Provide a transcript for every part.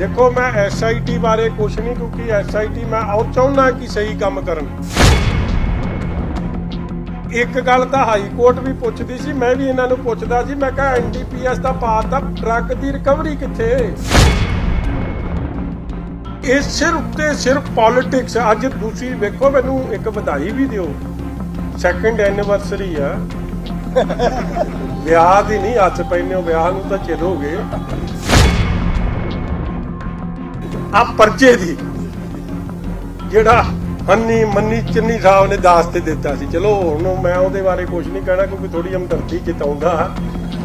ਦੇਖੋ, ਮੈਂ ਐਸਆਈਟੀ ਬਾਰੇ ਕੁਝ ਨਹੀਂ, ਕਿਉਂਕਿ ਐਸਆਈਟੀ ਮੈਂ ਉਹ ਚਾਹੁੰਦਾ ਕਿ ਸਹੀ ਕੰਮ ਕਰਨ। ਇੱਕ ਗੱਲ ਤਾਂ ਹਾਈ ਕੋਰਟ ਵੀ ਪੁੱਛਦੀ ਸੀ, ਮੈਂ ਵੀ ਇਹਨਾਂ ਨੂੰ ਪੁੱਛਦਾ ਸੀ, ਮੈਂ ਕਿਹਾ ਐਨਡੀਪੀਐਸ ਦਾ ਪਾਤਾ ਟਰੱਕ ਦੀ ਰਿਕਵਰੀ ਕਿੱਥੇ ਇਹ ਸਿਰਫ ਤੇ ਸਿਰਫ ਪੋਲਿਟਿਕਸ ਅੱਜ ਤੁਸੀਂ ਵੇਖੋ, ਮੈਨੂੰ ਇੱਕ ਵਧਾਈ ਵੀ ਦਿਓ। ਸੈਕੰਡ ਐਨੀਵਰਸਰੀ ਆ। ਵਿਆਹ ਦੀ ਨਹੀਂ ਹੱਥ ਪੈਨੇ ਹੋ, ਵਿਆਹ ਨੂੰ ਤਾਂ ਚਿਰ ਹੋ ਗਏ। ਆ ਪਰਚੇ ਦੀ। ਜਿਹੜਾ ਹੰਨੀ ਮੰਨੀ ਚੰਨੀ ਸਾਹਿਬ ਨੇ ਦਾਸ ਤੇ ਦਿੱਤਾ ਸੀ। ਚਲੋ, ਹੁਣ ਮੈਂ ਉਹਦੇ ਬਾਰੇ ਕੁਝ ਨਹੀਂ ਕਹਿਣਾ, ਕਿਉਂਕਿ ਥੋੜੀ ਹਮਦਰਦੀ ਜਤਾਉਂਦਾ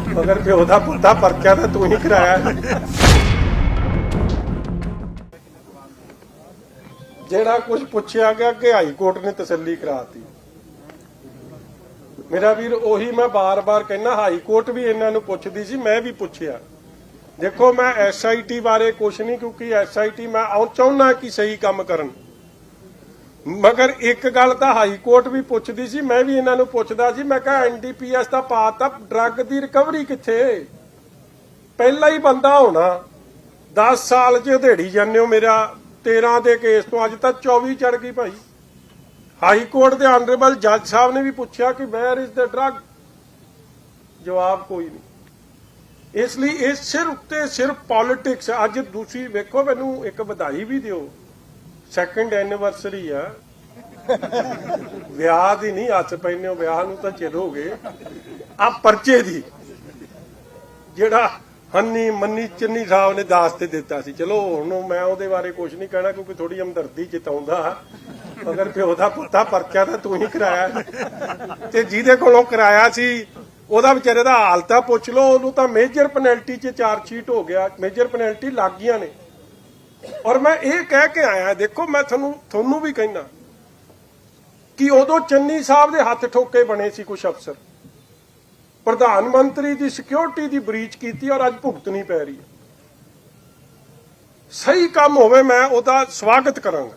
ਮਗਰ ਪਿਓ ਦਾ ਪਤਾ ਪਰਚਾ ਤਾਂ ਤੂੰ ਹੀ ਕਰਾਇਆ। ਜਿਹੜਾ ਕੁਝ ਪੁੱਛਿਆ ਗਿਆ ਕਿ ਹਾਈ ਕੋਰਟ ਨੇ ਤਸੱਲੀ ਕਰਾਤੀ। ਮੇਰਾ ਵੀਰ, ਉਹੀ ਮੈਂ ਬਾਰ-ਬਾਰ ਕਹਿੰਦਾ, ਹਾਈ ਕੋਰਟ ਵੀ ਇਹਨਾਂ ਨੂੰ ਪੁੱਛਦੀ ਸੀ, ਮੈਂ ਵੀ ਪੁੱਛਿਆ। ਦੇਖੋ, ਮੈਂ ਐਸਆਈਟੀ ਬਾਰੇ ਕੁਝ ਨਹੀਂ, ਕਿਉਂਕਿ ਐਸਆਈਟੀ ਮੈਂ ਉਹ ਚਾਹੁੰਦਾ ਕਿ ਸਹੀ ਕੰਮ ਕਰਨ। ਮਗਰ ਇੱਕ ਗੱਲ ਤਾਂ ਹਾਈ ਕੋਰਟ ਵੀ ਪੁੱਛਦੀ ਸੀ, ਮੈਂ ਵੀ ਇਹਨਾਂ ਨੂੰ ਪੁੱਛਦਾ ਸੀ, ਮੈਂ ਕਿਹਾ ਐਨਡੀਪੀਐਸ ਦਾ ਪਾਤਾ, ਡਰੱਗ ਦੀ ਰਿਕਵਰੀ ਕਿੱਥੇ? ਪਹਿਲਾ ਹੀ ਬੰਦਾ ਹੋਣਾ 10 ਸਾਲ ਚ ਦਿਹਾੜੀ ਜਾਂਦੇ ਹੋ ਮੇਰਾ 13 ਦੇ ਕੇਸ ਤੋਂ ਅੱਜ ਤਾਂ 24 ਚੜ ਗਈ ਭਾਈ। ਹਾਈ ਕੋਰਟ ਦੇ ਆਨਰੇਬਲ ਜੱਜ ਸਾਹਿਬ ਨੇ ਵੀ ਪੁੱਛਿਆ ਕਿ ਵੇਅਰ ਇਜ਼ ਦ ਡਰੱਗ ਜਵਾਬ ਕੋਈ ਨਹੀਂ। ਇਸ ਲਈ ਇਹ ਸਿਰਫ ਤੇ ਸਿਰਫ ਪੋਲਿਟਿਕਸ ਅੱਜ ਤੁਸੀਂ ਵੇਖੋ, ਮੈਨੂੰ ਇੱਕ ਵਧਾਈ ਵੀ ਦਿਓ। ਸੈਕੰਡ ਐਨੀਵਰਸਰੀ ਆ। ਵਿਆਹ ਦੀ ਨਹੀਂ ਅੱਜ ਪੈਨੇ ਹੋ, ਵਿਆਹ ਨੂੰ ਤਾਂ ਚਿਰ ਹੋ ਗਏ। ਆ ਪਰਚੇ ਦੀ, ਜਿਹੜਾ ਹੰਨੀ ਮੰਨੀ ਚੰਨੀ ਸਾਹਿਬ ਨੇ ਦਾਸ ਤੇ ਦਿੱਤਾ ਸੀ। ਚਲੋ, ਹੁਣ ਮੈਂ ਉਹਦੇ ਬਾਰੇ ਕੁਝ ਨਹੀਂ ਕਹਿਣਾ, ਕਿਉਂਕਿ ਥੋੜੀ ਹਮਦਰਦੀ ਜਤਾਉਂਦਾ ਮਗਰ ਪਿਓ ਦਾ ਪਤਾ ਪਰਚਾ ਤਾਂ ਤੂੰ ਹੀ ਕਰਾਇਆ। ਤੇ ਜਿਹਦੇ ਕੋਲੋਂ ਕਰਾਇਆ ਸੀ ਉਹਦਾ ਵਿਚਾਰੇ ਦਾ ਹਾਲ ਤਾਂ ਪੁੱਛ ਲਓ, ਉਹਨੂੰ ਤਾਂ ਮੇਜਰ ਪੈਨਲਟੀ 'ਚ ਚਾਰਜ ਸ਼ੀਟ ਹੋ ਗਿਆ ਮੇਜਰ ਪੈਨਲਟੀ ਲੱਗ ਗਈਆਂ ਨੇ। ਔਰ ਮੈਂ ਇਹ ਕਹਿ ਕੇ ਆਇਆ, ਦੇਖੋ, ਮੈਂ ਤੁਹਾਨੂੰ ਤੁਹਾਨੂੰ ਵੀ ਕਹਿਣਾ ਕਿ ਉਦੋਂ ਚੰਨੀ ਸਾਹਿਬ ਦੇ ਹੱਥ ਠੋਕੇ ਬਣੇ ਸੀ ਕੁਝ ਅਫਸਰ। ਪ੍ਰਧਾਨ ਮੰਤਰੀ ਦੀ ਸਿਕਿਉਰਿਟੀ ਦੀ ਬ੍ਰੀਚ ਕੀਤੀ ਔਰ ਅੱਜ ਭੁਗਤਣੀ ਪੈ ਰਹੀ। ਹੈ ਸਹੀ ਕੰਮ ਹੋਵੇ, ਮੈਂ ਉਹਦਾ ਸਵਾਗਤ ਕਰਾਂਗਾ।